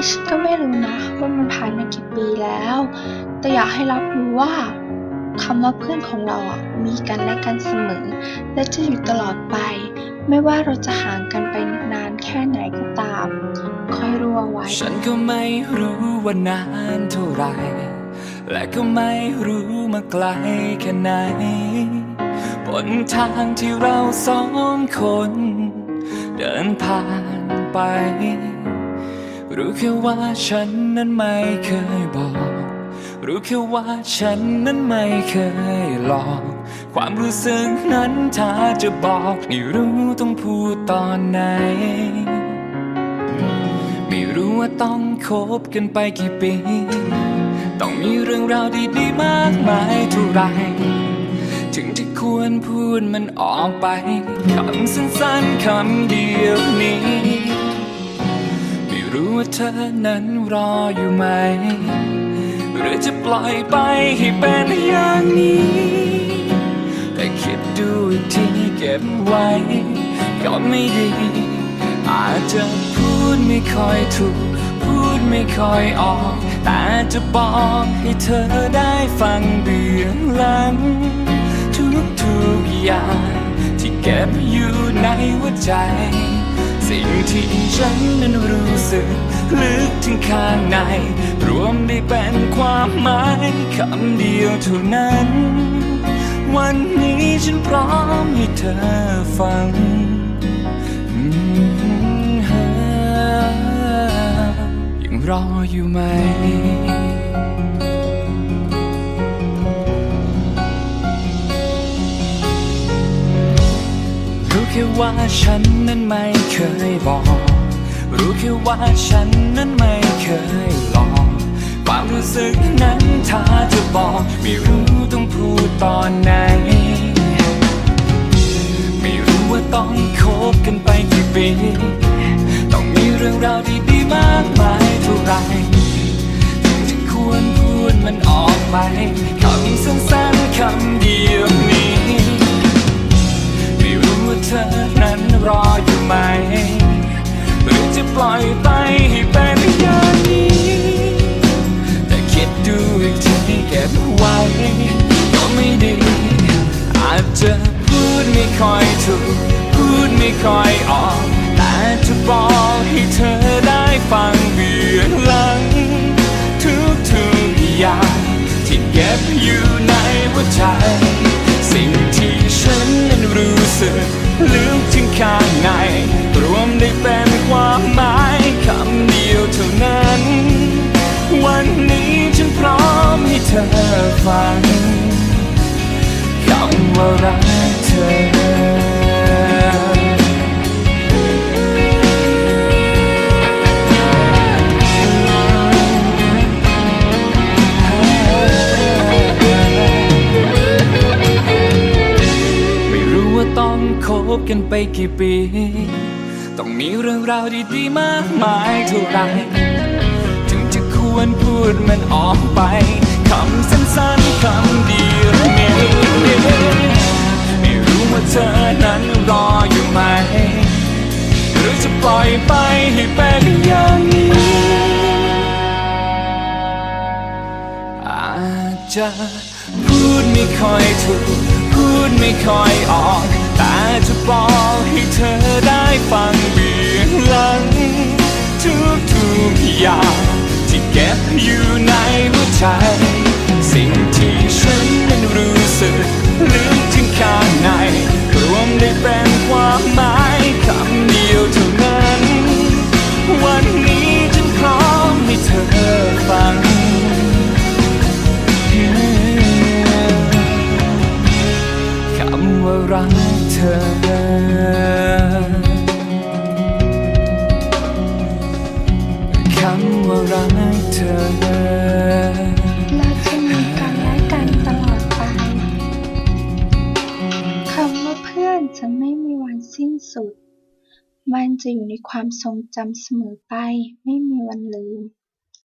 ี้ฉันก็ไม่รู้นะว่ามันผ่านมากี่ปีแล้ว แต่อยากให้รับรู้ว่าคำว่าเพื่อนของเราอะมีกันและกันเสมอ และจะอยู่ตลอดไป ไม่ว่าเราจะห่างกันไปนานแค่ไหนก็ตามคอยรู้เอาไว้ ฉันก็ไม่รู้ว่านานเท่าไหรและก็ไม่รู้มาไกลแค่ไหนบนทางที่เราสองคน เดินผ่านไป รู้แค่ว่าฉันนั้นไม่เคยบอก รู้แค่ว่าฉันนั้นไม่เคยหลอก ความรู้สึกนั้นถ้าจะบอกไม่รู้ต้องพูดตอนไหน ไม่รู้ว่าต้องคบกันไปกี่ปี ต้องมีเรื่องราวดีๆมากมายเท่าไหรถึงจะควรพูดมันออกไป คำสั้นๆคำเดียวนี้ รู้ว่าเธอนั้นรออยู่ไหม หรือจะปล่อยไปให้เป็นอย่างนี้ แต่คิดดูอีกทีเก็บไว้ ก็ไม่ดี อาจจะพูดไม่ค่อยถูก พูดไม่ค่อยออก แต่จะบอกให้เธอได้ฟังเบื้องหลัง ทุกๆอย่างที่เก็บอยู่ในหัวใจ สิ่งที่ฉันนั้นรู้สึก ลึกถึงข้างใน รวมได้เป็นความหมายคำเดียวเท่านั้น วันนี้ฉันพร้อมให้เธอฟังยังรออยู่ไหม ว่าฉันนั้นไม่เคยบอก รู้แค่ว่าฉันนั้นไม่เคยหลอกความรู้สึกนั้นถ้าจะบอก ไม่รู้ต้องพูดตอนไหน ไม่รู้ว่าต้องคบกันไปกี่ปี ต้องมีเรื่องราวดีๆมากมายเท่าไรถึงจะควรพูดมันออกไปคำสั้นๆคำเดียว อยออก แต่จะบอกให้เธอได้ฟังเบื้องหลัง ทุกทุกอย่างที่เก็บอยู่ในหัวใจ สิ่งที่ฉันนั้นรู้สึกลึกถึงข้างใน รวมได้เป็นความหมาย กันไปกี่ปี ต้องมีเรื่องราวดีๆมากมายเท่าไรถึงจะควรพูดมันออกไป คำสั้นๆคำเดียวนี้ไม่รู้ว่าเธอนั้นรออยู่ไหม หรือจะปล่อยไปให้เป็นอย่างนี้อาจจะพูดไม่ค่อยถูกพูดไม่ค่อยออก จะบอกให้เธอได้ฟังเบื้องหลัง ทุกทุกอย่างที่เก็บอยู่ในหัวใจ สิ่ง อ คำว่ารักเธอเราจะมีกันและกันตลอดไป คำว่าเพื่อนจะไม่มีวันสิ้นสุด มันจะอยู่ในความทรงจำเสมอไปไม่มีวันลืม